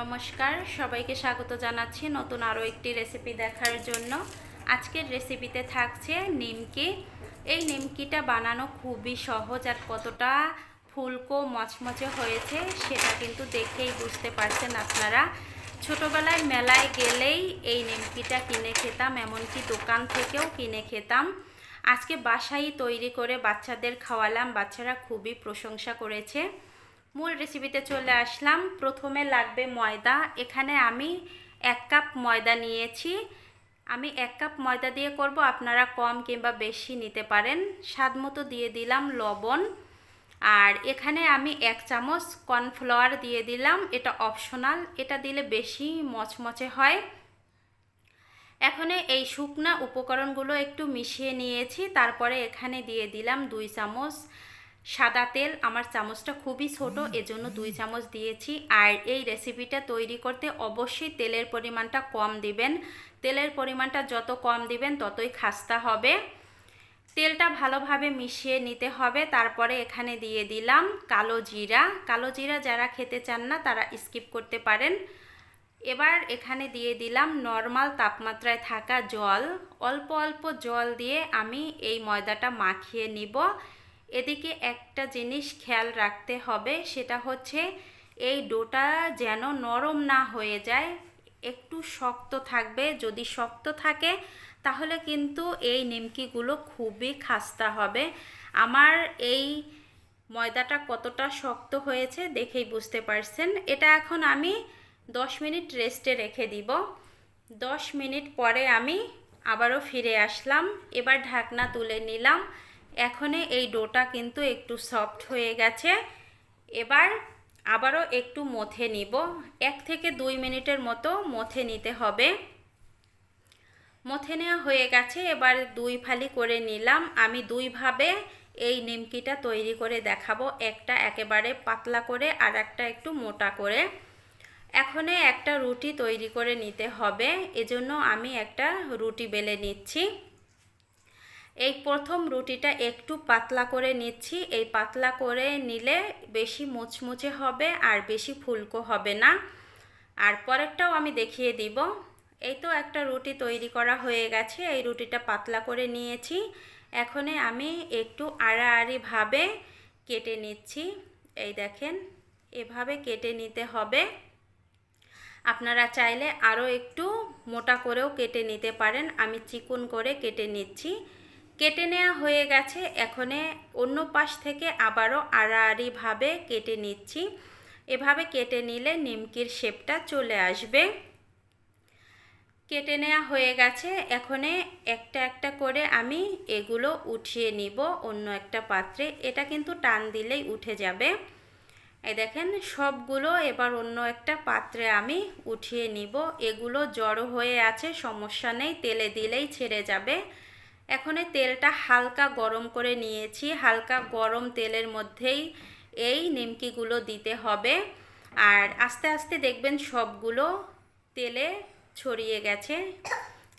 নমস্কার, সবাইকে স্বাগত জানাচ্ছি নতুন আরও একটি রেসিপি দেখার জন্য। আজকের রেসিপিতে থাকছে নিমকি। এই নিমকিটা বানানো খুবই সহজ আর কতটা ফুলকো মচমচে হয়েছে সেটা কিন্তু দেখেই বুঝতে পারছেন আপনারা। ছোটোবেলায় মেলায় গেলেই এই নিমকিটা কিনে খেতাম, এমনকি দোকান থেকেও কিনে খেতাম। আজকে বাসায় তৈরি করে বাচ্চাদের খাওয়ালাম, বাচ্চারা খুবই প্রশংসা করেছে। মূল রেসিপিতে চলে আসলাম। প্রথমে লাগবে ময়দা। এখানে আমি এক কাপ ময়দা নিয়েছি। আমি এক কাপ ময়দা দিয়ে করব, আপনারা কম কিংবা বেশি নিতে পারেন। স্বাদ মতো দিয়ে দিলাম লবণ। আর এখানে আমি এক চামচ কর্নফ্লাওয়ার দিয়ে দিলাম। এটা অপশনাল। এটা দিলে বেশি মচমচে হয়। এখানে এই শুকনা উপকরণগুলো একটু মিশিয়ে নিয়েছি। তারপরে এখানে দিয়ে দিলাম দুই চামচ সাদা তেল আমার চামচটা খুবই ছোট এজন্য দুই চামচ দিয়েছি। আর এই রেসিপিটা তৈরি করতে অবশ্যই তেলের পরিমাণটা কম দিবেন। তেলের পরিমাণটা যত কম দিবেন ততই খাস্তা হবে। তেলটা ভালোভাবে মিশিয়ে নিতে হবে। তারপরে এখানে দিয়ে দিলাম কালো জিরা। কালো জিরা যারা খেতে চান না তারা স্কিপ করতে পারেন। এবার এখানে দিয়ে দিলাম নর্মাল তাপমাত্রায় থাকা জল। অল্প অল্প জল দিয়ে আমি এই ময়দাটা মাখিয়ে নিব। এদিকে একটা জিনিস খেয়াল রাখতে হবে, সেটা হচ্ছে এই ডোটা যেন নরম না হয়ে যায়, একটু শক্ত থাকবে। যদি শক্ত থাকে, তাহলে কিন্তু এই নিমকিগুলো খুবই খাস্তা হবে। আমার এই ময়দাটা কতটা শক্ত হয়েছে দেখেই বুঝতে পারছেন। এটা এখন আমি দশ মিনিট রেস্টে রেখে দিব। দশ মিনিট পরে আমি আবারও ফিরে আসলাম। এবার ঢাকনা তুলে নিলাম। এখনে এই ডোটা কিন্তু একটু সফট হয়ে গেছে। এবার আবারও একটু মথে নিব। এক থেকে দুই মিনিটের মতো মথে নিতে হবে। মথে নেওয়া হয়ে গেছে, এবার দুই ফালি করে নিলাম। আমি দুইভাবে এই নিমকিটা তৈরি করে দেখাবো। একটা একেবারে পাতলা করে আর একটা একটু মোটা করে। এখনে একটা রুটি তৈরি করে নিতে হবে। এজন্য আমি একটা রুটি বেলে নিচ্ছি। এই প্রথম রুটিটা একটু পাতলা করে নিচ্ছি। এই পাতলা করে নিলে বেশি মুচমুচে হবে আর বেশি ফুলকো হবে না। আর পরেরটাও আমি দেখিয়ে দিব। এই তো একটা রুটি তৈরি করা হয়ে গেছে। এই রুটিটা পাতলা করে নিয়েছি। এখনে আমি একটু আড়াআড়িভাবে কেটে নিচ্ছি। এই দেখেন, এভাবে কেটে নিতে হবে। আপনারা চাইলে আরও একটু মোটা করেও কেটে নিতে পারেন। আমি চিকুন করে কেটে নিচ্ছি। কেটে নেওয়া হয়ে গেছে। এখনে অন্য পাশ থেকে আবারও আড়াআড়িভাবে কেটে নিচ্ছি। এভাবে কেটে নিলে নিমকির শেপটা চলে আসবে। কেটে নেওয়া হয়ে গেছে। এখনে একটা একটা করে আমি এগুলো উঠিয়ে নিব অন্য একটা পাত্রে। এটা কিন্তু টান দিলেই উঠে যাবে। এই দেখেন, সবগুলো এবার অন্য একটা পাত্রে আমি উঠিয়ে নিব। এগুলো জড়ো হয়ে আছে, সমস্যা নেই, তেলে দিলেই ছেড়ে যাবে। এখন এই তেলটা হালকা গরম করে নিয়েছি। হালকা গরম তেলের মধ্যেই এই নিমকিগুলো দিতে হবে। আর আস্তে আস্তে দেখবেন সবগুলো তেলে ছড়িয়ে গেছে।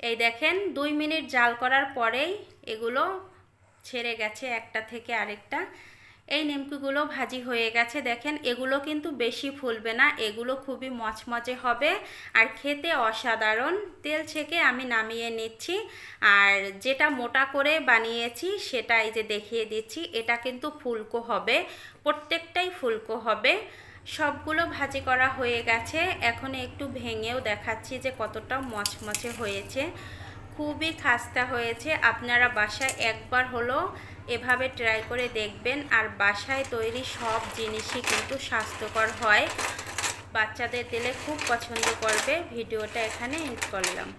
এই দেখেন, দুই মিনিট জাল করার পরেই এগুলো ছেড়ে গেছে একটা থেকে আরেকটা। এই নিমকিগুলো ভাজি হয়ে গেছে। দেখেন, এগুলো কিন্তু বেশি ফুলবে না, এগুলো খুবই মচমচে হবে আর খেতে অসাধারণ। তেল ছেঁকে আমি নামিয়ে নিচ্ছি আর যেটা মোটা করে বানিয়েছি সেটা এই যে দেখিয়ে দিচ্ছি, এটা কিন্তু ফুলকো হবে, প্রত্যেকটাই ফুলকো হবে। সবগুলো ভাজি করা হয়ে গেছে, এখন একটু ভেঙেও দেখাচ্ছি যে কতটা মচমচে হয়েছে। খুবই খাস্তা হয়েছে। আপনারা বাসায় একবার হলো এভাবে ট্রাই করে দেখবেন। আর বাসায় তৈরি সব জিনিসই কিন্তু স্বাস্থ্যকর হয়। বাচ্চাদের দিলে খুব পছন্দ করবে। ভিডিওটা এখানে এন্ড করলাম।